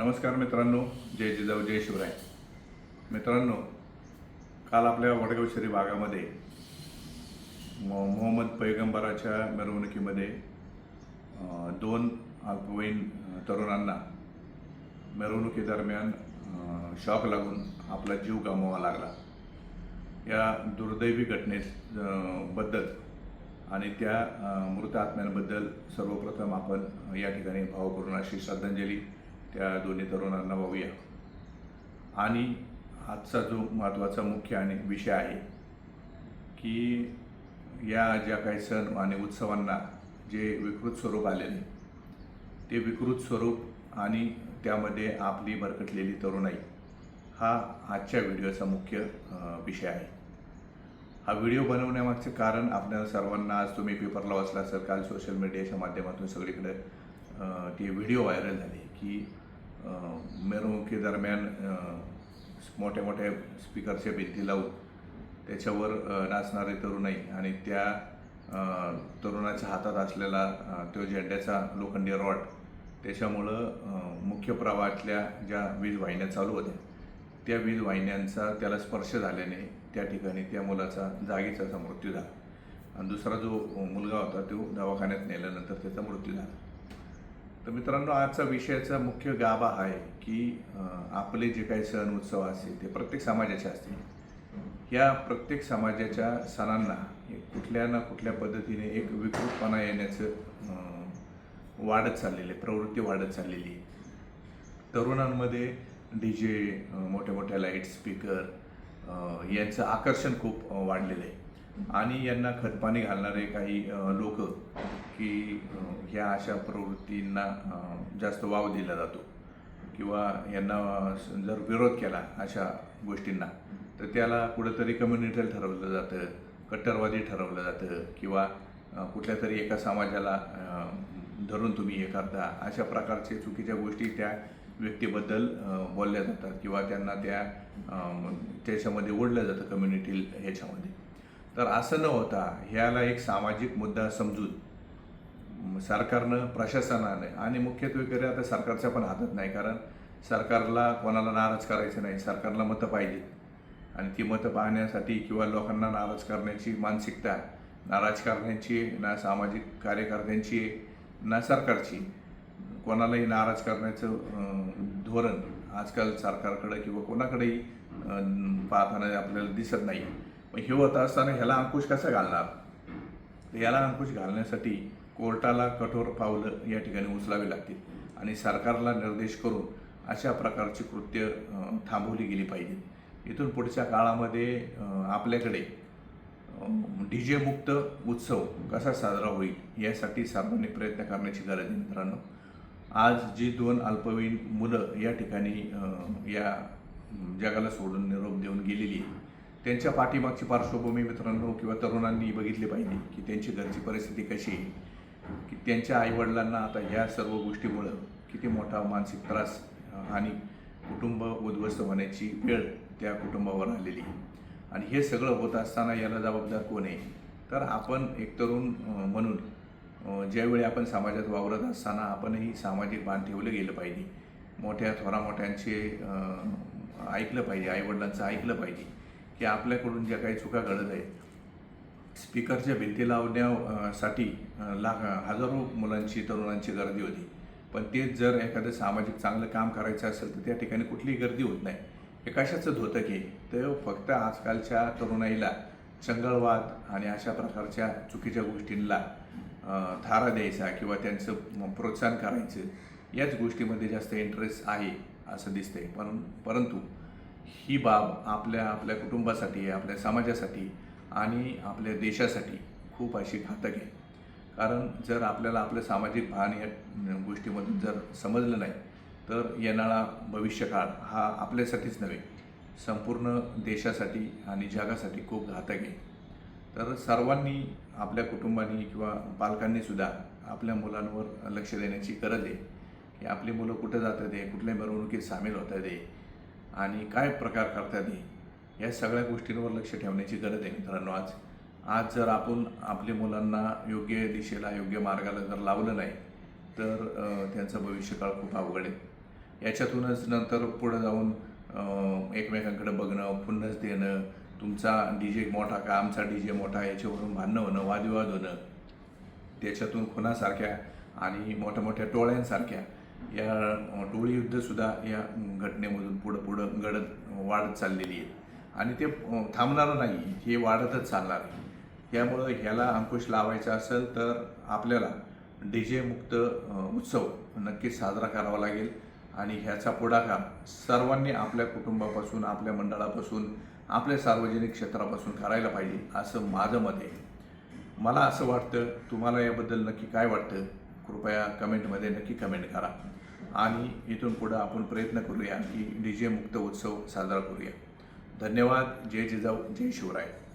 नमस्कार मित्रांनो जय जिजाऊ जय शिवराय. मित्रांनो काल आपल्या वडगाव शहरी भागामध्ये मो- मोहम्मद पैगंबराच्या मिरवणुकीमध्ये दोन अल्पवयीन तरुणांना मिरवणुकीदरम्यान शॉक लागून आपला जीव गमवावा लागला. या दुर्दैवी घटनेस बद्दल आणि त्या मृत आत्म्यांबद्दल सर्वप्रथम आपण या ठिकाणी भावपूर्ण अशी श्रद्धांजली त्या दोन्ही तरुणांना वाहूया आणि आजचा जो महत्त्वाचा मुख्य आणि विषय आहे की या ज्या काही सण आणि उत्सवांना जे विकृत स्वरूप आलेले ते विकृत स्वरूप आणि त्यामध्ये आपली भरकटलेली तरुणाई हा आजच्या व्हिडिओचा मुख्य विषय आहे. हा व्हिडिओ बनवण्यामागचं कारण आपल्याला सर्वांना आज तुम्ही पेपरला वाचला असेल काल सोशल मीडियाच्या माध्यमातून सगळीकडे ते व्हिडिओ व्हायरल झाले की मिरवणुकीदरम्यान मोठ्या मोठ्या स्पीकरच्या भिंती लावून त्याच्यावर नाचणारे तरुणाई आणि त्या तरुणाच्या हातात असलेला तो झेंड्याचा लोखंडी रॉड त्याच्यामुळं मुख्य प्रवाहातल्या ज्या वीज वाहिन्या चालू होत्या त्या वीज वाहिन्यांचा त्याला स्पर्श झाल्याने त्या ठिकाणी त्या मुलाचा जागीचा मृत्यू झाला. आणि दुसरा जो मुलगा होता तो दवाखान्यात नेल्यानंतर त्याचा मृत्यू झाला. तर मित्रांनो आजचा विषयाचा मुख्य गाभा आहे की आपले जे काही सण उत्सव असतील ते प्रत्येक समाजाचे असतील. या प्रत्येक समाजाच्या सणांना कुठल्या ना कुठल्या पद्धतीने एक विकृतपणा येण्याचं वाढत चाललेलं आहे प्रवृत्ती वाढत चाललेली आहे. तरुणांमध्ये डी जे मोठ्या मोठ्या लाइट स्पीकर यांचं आकर्षण खूप वाढलेलं आहे. आणि यांना खतपाणी घालणारे काही लोक की ह्या अशा प्रवृत्तींना जास्त वाव दिला जातो. किंवा यांना जर विरोध केला अशा गोष्टींना तर त्याला कुठंतरी कम्युनिटल ठरवलं जातं कट्टरवादी ठरवलं जातं किंवा कुठल्या तरी एका समाजाला धरून तुम्ही हे करता. अशा प्रकारचे चुकीच्या गोष्टी त्या व्यक्तीबद्दल बोलल्या जातात किंवा त्यांना त्या त्याच्यामध्ये ओढलं जातं कम्युनिटी ह्याच्यामध्ये. तर असं न होता ह्याला एक सामाजिक मुद्दा समजून सरकारनं प्रशासनाने आणि मुख्यत्वे करे आता सरकारच्या पण हातात नाही कारण सरकारला कोणाला नाराज करायचं नाही. सरकारला मतं पाहिजे आणि ती मतं पाहण्यासाठी किंवा लोकांना नाराज करण्याची मानसिकता नाराज करण्याची ना सामाजिक कार्यकर्त्यांची ना सरकारची कोणालाही नाराज करण्याचं धोरण आजकाल सरकारकडे किंवा कोणाकडेही पाहताना आपल्याला दिसत नाही. मग हे होत असताना ह्याला अंकुश कसा घालणार? तर याला अंकुश घालण्यासाठी कोर्टाला कठोर पावलं या ठिकाणी उचलावी लागतील आणि सरकारला निर्देश करून अशा प्रकारची कृत्य थांबवली गेली पाहिजेत इथून पुढच्या काळामध्ये आपल्याकडे डी जे मुक्त उत्सव कसा साजरा होईल यासाठी सर्वांनी प्रयत्न करण्याची गरज आहे मित्रांनो. आज जी दोन अल्पवयीन मुलं या ठिकाणी या जगाला सोडून निरोप देऊन गेलेली आहे त्यांच्या पाठीमागची पार्श्वभूमी मित्रांनो किंवा तरुणांनी बघितली पाहिजे की त्यांची घरची परिस्थिती कशी आहे की त्यांच्या आईवडिलांना आता ह्या सर्व गोष्टीमुळं किती मोठा मानसिक त्रास आणि कुटुंब उद्ध्वस्त होण्याची वेळ त्या कुटुंबावर आलेली आहे. आणि हे सगळं होत असताना याला जबाबदार कोण आहे? तर आपण एक तरुण म्हणून ज्यावेळी आपण समाजात वावरत असताना आपणही सामाजिक भान ठेवलं गेलं पाहिजे. मोठ्या थोरामोठ्यांचे ऐकलं पाहिजे आईवडिलांचं ऐकलं पाहिजे. की आपल्याकडून ज्या काही चुका घडत आहेत स्पीकरच्या भिंती लावण्यासाठी लाख हजारो मुलांची तरुणांची गर्दी होती. पण तेच जर एखादं सामाजिक चांगलं काम करायचं असेल तर त्या ठिकाणी कुठलीही गर्दी होत नाही. हे कशाचं धोतक आहे तर फक्त आजकालच्या तरुणाईला चंगळवाद आणि अशा प्रकारच्या चुकीच्या गोष्टींना थारा द्यायचा किंवा त्यांचं प्रोत्साहन करायचं याच गोष्टीमध्ये जास्त इंटरेस्ट आहे असं दिसतंय. पण परंतु ही बाब आपल्या आपल्या कुटुंबासाठी आपल्या समाजासाठी आणि आपल्या देशासाठी खूप अशी घातक आहे. कारण जर आपल्याला आपलं सामाजिक भान या गोष्टीमधून जर समजलं नाही तर येणारा भविष्यकाळ हा आपल्यासाठीच नव्हे संपूर्ण देशासाठी आणि जगासाठी खूप घातक आहे. तर सर्वांनी आपल्या कुटुंबानी किंवा पालकांनीसुद्धा आपल्या मुलांवर लक्ष देण्याची गरज आहे. की आपली मुलं कुठं जातात आहे कुठल्या मिरवणुकीत सामील होतात आहे आणि काय प्रकार करतात आहे या सगळ्या गोष्टींवर लक्ष ठेवण्याची गरज आहे मित्रांनो. आज आज जर आपण आपल्या मुलांना योग्य दिशेला योग्य मार्गाला जर लावलं नाही तर त्यांचं भविष्यकाळ खूप अवघड आहे. याच्यातूनच नंतर पुढं जाऊन एकमेकांकडे बघणं पुन्हाच देणं तुमचा डी जे मोठा का आमचा डी जे मोठा याच्यावरून भांडणं होणं वादविवाद होणं त्याच्यातून खुनासारख्या आणि मोठ्या मोठ्या टोळ्यांसारख्या या टोळी युद्धसुद्धा या घटनेमधून पुढं पुढं घडत वाढत चाललेली आहे. आणि ते थांबणारं नाही हे वाढतच चालणार आहे. त्यामुळं ह्याला अंकुश लावायचा असेल तर आपल्याला डी जे मुक्त उत्सव नक्कीच साजरा करावा लागेल. आणि ह्याचा पुढाकार सर्वांनी आपल्या कुटुंबापासून आपल्या मंडळापासून आपल्या सार्वजनिक क्षेत्रापासून करायला पाहिजे असं माझं मत आहे. मला असं वाटतं तुम्हाला याबद्दल नक्की काय वाटतं? कृपया कमेंटमध्ये नक्की कमेंट करा. आणि इथून पुढं आपण प्रयत्न करूया की डी जे मुक्त उत्सव साजरा करूया. धन्यवाद. जय जिजाऊ. जय शिवराय.